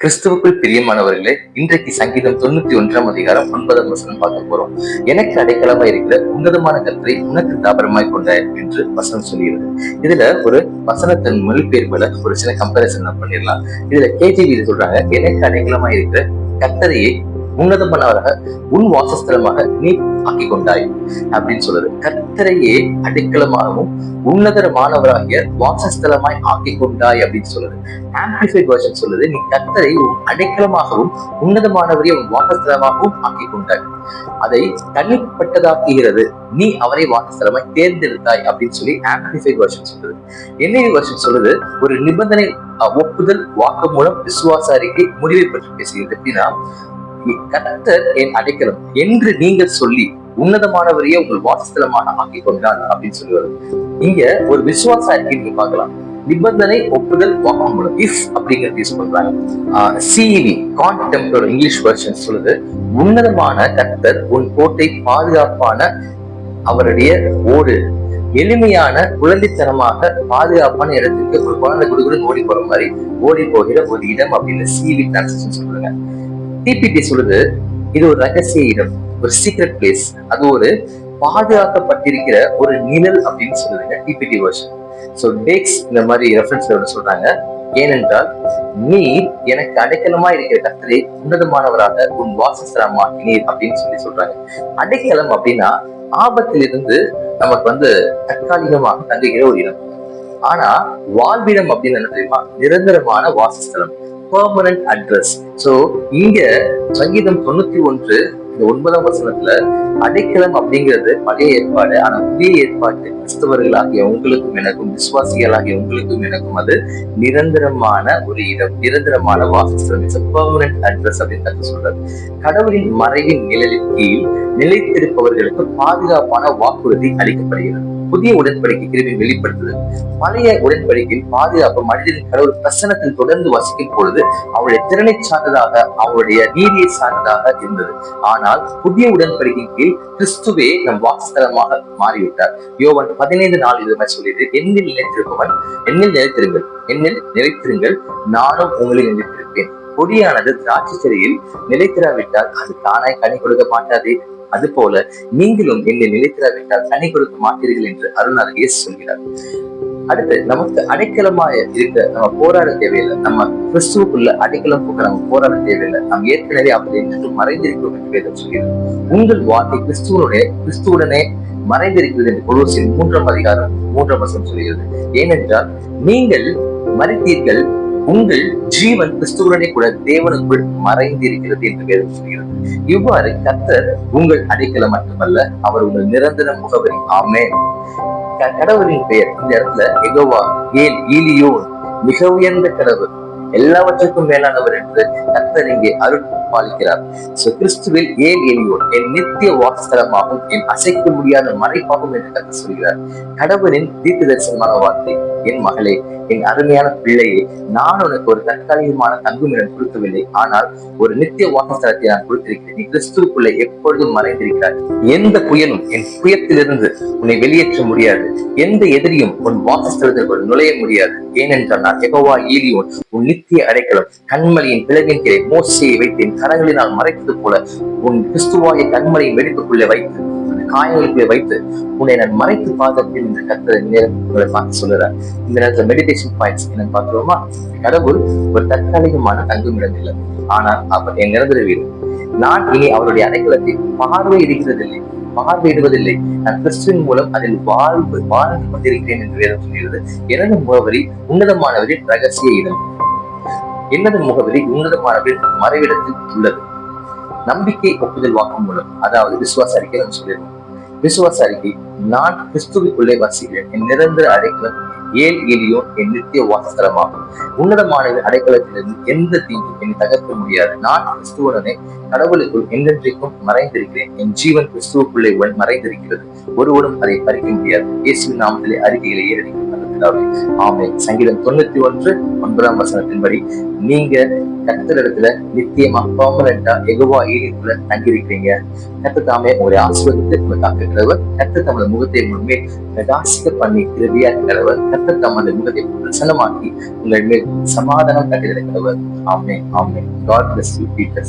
கிறிஸ்துவுக்குள் பிரியமானவர்களே இன்றைக்கு சங்கீதம் தொண்ணூத்தி ஒன்றாம் அதிகாரம் ஒன்பதாம் வசனம் பார்க்க போறோம். எனக்கு அடைக்கலமா இருக்கிற உன்னதமான கற்றை உனக்கு தாபரமாய் கொண்ட என்று வசனம் சொல்லிடுது இதுல ஒரு வசனத்தின் மொழிபெயர்ப்புல ஒரு சில கம்பேரிசன் பண்ணிடலாம். இதுல கேஜிபி சொல்றாங்க எனக்கு அடைக்கலமா இருக்கிற கத்தரையை உன்னதமானவராக உன் வாசஸ்தலமாக நீ ஆக்கி கொண்டாய் அப்படின்னு சொல்லுது. கர்த்தரையே அடைக்கலமாகவும் உன்னதரமானவராகிய வாசஸ்தலமாய் ஆக்கி கொண்டாய் அப்படின்னு சொல்லுது. ஆம்பிளிஃபைட் வெர்ஷன் சொல்லுது நீ கர்த்தரை அடைக்கலமாகவும் உன்னதமானவரையே உன் வாசஸ்தலமாகவும் ஆக்கி கொண்டாய் அதை தனிப்பட்டதாக்குகிறது. நீ அவரை வாசஸ்தலமாய் தேர்ந்தெடுத்தாய் அப்படின்னு சொல்லி ஆம்பிளிஃபைட் வெர்ஷன் சொல்லுது. என்ன வெர்ஷன் சொல்லுது? ஒரு நிபந்தனை ஒப்புதல் வாக்கு மூலம் விசுவாச அறிக்கை முடிவை பற்றி பேசுகிறது. எப்படின்னா கத்தர் என் அடைக்கலம் என்று நீங்கள் சொல்லி உன்னதமானவரையே உங்கள் வாசஸ்தலமான ஆக்கி கொண்டார் அப்படின்னு சொல்லி வரும் இங்க ஒரு விசுவாசம் அறிக்கை நீங்க பார்க்கலாம். நிபந்தனை ஒப்புதல் வாக்குமூலம் இஃப் அப்படிங்கிறது யூஸ் பண்றாங்க. சிஇவி கான்டெம்பரரி இங்கிலீஷ் வெர்ஷன் சொல்லுது. உன்னதமான கத்தர் உன் கோட்டை பாதுகாப்பான அவருடைய ஓடு. எளிமையான குழந்தைத்தனமாக பாதுகாப்பான இடத்துக்கு ஒரு குழந்தை குடுகுடன் ஓடி போற மாதிரி ஓடி போகிற ஒரு இடம் அப்படின்னு சிவி டிரான்ஸ்லேஷன் சொல்லுங்க. டிபிடி சொல்லுது இது ஒரு ரகசிய இடம் ஒரு சீக்ரெட் பிளேஸ் அது ஒரு பாதுகாக்கப்பட்டிருக்கிற ஒரு நிழல் அப்படின்னு சொல்லுதுங்க டிபிடி வருஷன் ஸோ டேக்ஸ் இந்த மாதிரி ரெஃபரன்ஸ்ல ஒன்று சொல்றாங்க. ஏனென்றால் நீ எனக்கு அடைக்கலமா இருக்கிற கர்த்தரை உன்னதமானவராக உன் வாசஸ்தலமா நீர் அப்படின்னு சொல்லி சொல்றாங்க. அடைக்கலம் அப்படின்னா ஆபத்திலிருந்து நமக்கு வந்து தற்காலிகமாக தங்குகிற ஒரு இடம். ஆனா வாழ்விடம் அப்படின்னு என்ன தெரியுமா? நிரந்தரமான வாசஸ்தலம். பெர்மனன்ட் அட்ரஸ் ஸோ இங்க சங்கீதம் தொண்ணூத்தி ஒன்று இந்த ஒன்பதாம் வசனத்துல அடைக்கலம் அப்படிங்கிறது பழைய ஏற்பாடு ஆனா புதிய ஏற்பாட்டு கிறிஸ்தவர்களாகிய உங்களுக்கும் எனக்கும் விசுவாசிகளாகிய உங்களுக்கும் எனக்கும் அது நிரந்தரமான ஒரு இடம் நிரந்தரமான வாசஸ்தலம். இட்ஸ் பெர்மனன்ட் அட்ரஸ் அப்படின்னு கருத்து சொல்றாரு. கடவுளின் மறைவின் நிழலின் கீழ் நிலைத்திருப்பவர்களுக்கு பாதுகாப்பான வாக்குறுதி அளிக்கப்படுகிறது. புதிய உடன்படிக்கை கிருமி வெளிப்படுத்துது பழைய உடன்படிக்கையில் பாதுகாப்பு மனிதனின் கடவுள் பிரசனத்தில் தொடர்ந்து வசிக்கும் பொழுது அவருடைய திறனை சார்ந்ததாக அவருடைய நீதியை சார்ந்ததாக இருந்தது. ஆனால் புதிய உடன்படிக்கையின் கீழ் கிறிஸ்துவே நம் வாசஸ்தலமாக மாறிவிட்டார். யோவன் பதினைந்து நாள் இதுமாதிரி சொல்லிட்டு என்னில் நிலைத்திருப்பவன் என்னில் நிலைத்திருங்கள் என்னில் நிலைத்திருங்கள் நானும் உங்களில் நிலைத்திருப்பேன். கொடியானது திராட்சை செடியில் நிலைத்திராவிட்டால் அது தானாய் கனி கொடுக்க மாட்டாதே. அதுபோல நீங்களும் என்னை நிலைத்திராவிட்டால் தனி கொடுக்க மாட்டீர்கள் என்று அருணார் இயேசு சொல்கிறார். அடுத்து நமக்கு அடைக்கலமா இருக்க நம்ம போராட தேவையில்லை. நம்ம கிறிஸ்துவுக்குள்ள அடைக்கலம் போக்க நம்ம போராட தேவையில்லை. நம்ம ஏற்கனவே அப்படி என்று மறைந்திருக்கிறோம் என்று வேதம் சொல்கிறது. உங்கள் வாழ்க்கை கிறிஸ்துவனுடைய கிறிஸ்துவுடனே மறைந்திருக்கிறது என்று கொலோசின் மூன்றாம் அதிகாரம் மூன்றாம் வசனம் சொல்கிறது. ஏனென்றால் நீங்கள் மறித்தீர்கள் உங்கள் ஜீவன் கிறிஸ்துவனே கூட தேவனுக்குள் மறைந்திருக்கிறது என்று வேதம் சொல்கிறது. இவ்வாறு கத்தர் உங்கள் அடைக்கலம் மட்டுமல்ல அவர் உங்கள் நிரந்தர முகவரி. ஆமே கடவுளின் பெயர் இந்த இடத்துல எகோவா ஏன் ஈலியோ. மிக உயர்ந்த கடவுள். எல்லாவற்றுக்கும் மேலானவர் என்று கர்த்தர் இங்கே அருள் பாலிக்கிறார். சோ கிறிஸ்துவில் ஏன் எலியோன் என் நித்திய வாசஸ்தலமாகும் என் அசைக்க முடியாத மறைப்பாகும் என்று கர்த்தர் சொல்கிறார். கடவுளின் தீர்க்க தரிசனமான வார்த்தை என் மகளே என் அருமையான பிள்ளையே நான் உனக்கு ஒரு தற்காலிகமான தங்குமிடம் கொடுக்கவில்லை. ஆனால் ஒரு நித்திய வாசஸ்தலத்தை நான் கொடுத்திருக்கிறேன். நீ கிறிஸ்துக்குள்ளே எப்பொழுதும் மறைந்திருக்கிறார் எந்த புயலும் என் புயத்திலிருந்து உன்னை வெளியேற்ற முடியாது. எந்த எதிரியும் உன் வாசஸ்தலத்திற்குள் நுழைய முடியாது. ஏனென்றால் நான் எகோவா ஈலியோன் உன் நித்திய அடைக்கலம் கண்மலையின் பிளவின் கீழே மோசையை வைத்து என் கரங்களினால் மறைத்தது போல உன் கிறிஸ்துவாய கண்மலையின் வெடிப்புக்குள்ளே வைத்து அந்த வைத்து உன்னை நான் மறைத்து பாதத்தில் என்று கத்தர் நேரம் உங்களை பார்த்து சொல்லுறார் இந்த நேரத்துல மெடிடேஷன் பாயிண்ட்ஸ் என்னன்னு பார்க்கிறோமா? கடவுள் ஒரு தற்காலிகமான தங்குமிடம் இல்லை ஆனால் அவர் என் நிரந்தர வீடு நான் இனி அவருடைய அடைக்கலத்தை பார்வையிடுகிறதில்லை பார்வையிடுவதில்லை நான் கிறிஸ்துவின் மூலம் அதில் வாழ்வு வாழ்ந்து கொண்டிருக்கிறேன் என்று வேதம் சொல்கிறது. எனது முகவரி உன்னதமானவரின் ரகசிய இடம். எனது முகவரி உன்னதமானவரின் மறைவிடத்தில் உள்ளது. நம்பிக்கை ஒப்புதல் வாக்கு மூலம் அதாவது விசுவாச அறிக்கை நம்ம சொல்லியிருக்கோம். விசுவாச அறிக்கை நான் கிறிஸ்துவுக்குள்ளே வசிக்கிறேன் என் நிரந்தர அடைக்கலம் ஏல் எலியோன் என் நித்திய வாசஸ்தலமாகும். உன்னதமான அடைக்கலத்திலிருந்து எந்த தீங்கும் என்னை தகர்க்க முடியாது. நான் கிறிஸ்துவனே கடவுளுக்குள் என்றென்றைக்கும் மறைந்திருக்கிறேன். என் ஜீவன் கிறிஸ்துவுக்குள்ளே உடன் மறைந்திருக்கிறது. ஒருவரும் அதை பறிக்க முடியாது. இயேசுவின் நாமத்திலே அறிக்கைகளை ஏறடிக்கும் பிதாவே ஆமே சங்கீதம் தொண்ணூத்தி ஒன்று ஒன்பதாம் வசனத்தின்படி நீங்க கத்தர் இடத்துல நித்தியமா பர்மனண்டா எகுவா ஈடுக்குள்ள தங்கியிருக்கிறீங்க. கத்த தாமே உங்களை ஆசிர்வதித்து உங்களை காக்க கிடவர் கத்த தமது முகத்தை முன்பே பிரகாசிக்க பண்ணி இறுதியா கிடவர் கத்த தமது முகத்தை பிரசனமாக்கி உங்கள் மேல் சமாதானம் கட்டிட கிடவர் ஆமே ஆமே காட் பிளஸ் யூ பீட்டர்